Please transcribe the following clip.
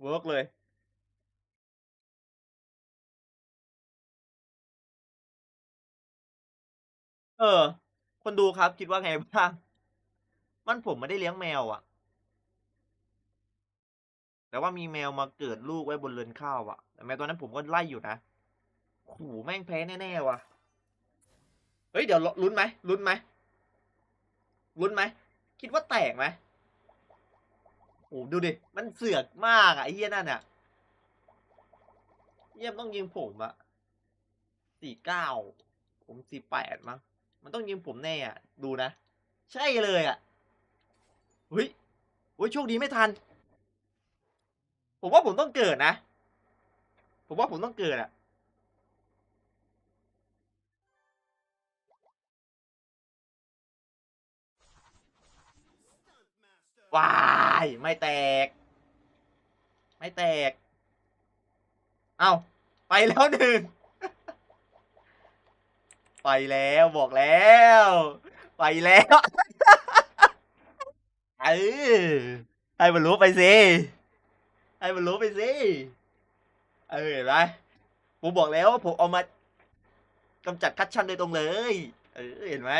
เวิร์กเลยเออ คนดูครับคิดว่าไงบ้าง มันผมไม่ได้เลี้ยงแมวอะแต่ว่ามีแมวมาเกิดลูกไว้บนเรือนข้าวอะแต่แมวตัวนั้นผมก็ไล่อยู่นะโอ้โฮแม่งแพ้แน่ๆว่ะ เฮ้ย เดี๋ยวลุ้นไหมลุ้นไหมลุ้นไหม คิดว่าแตกไหม? โอ้โฮดูดิมันเสือกมากอะไอ้เหี้ยนั่นน่ะเหี้ยมต้องยิงผมอะ49ผม48มั้งมันต้องยิงผมแน่อะดูนะ ใช่เลยอะเฮ้ยโอ๊ยโชคดีไม่ทัน ผมว่าผมต้องเกิดนะ ผมว่าผมต้องเกิดอะว้า ยไม่แตก ไม่แตก เอ้าไปแล้ว1ไปแล้วบอกแล้ว ไปแล้วเออให้มันรู้ไปสิให้มันรู้ไปสิ เออเห็นไหมผมบอกแล้วว่าผมเอามากำจัดคัตชั่นโดยตรงเลย เออเห็นไหม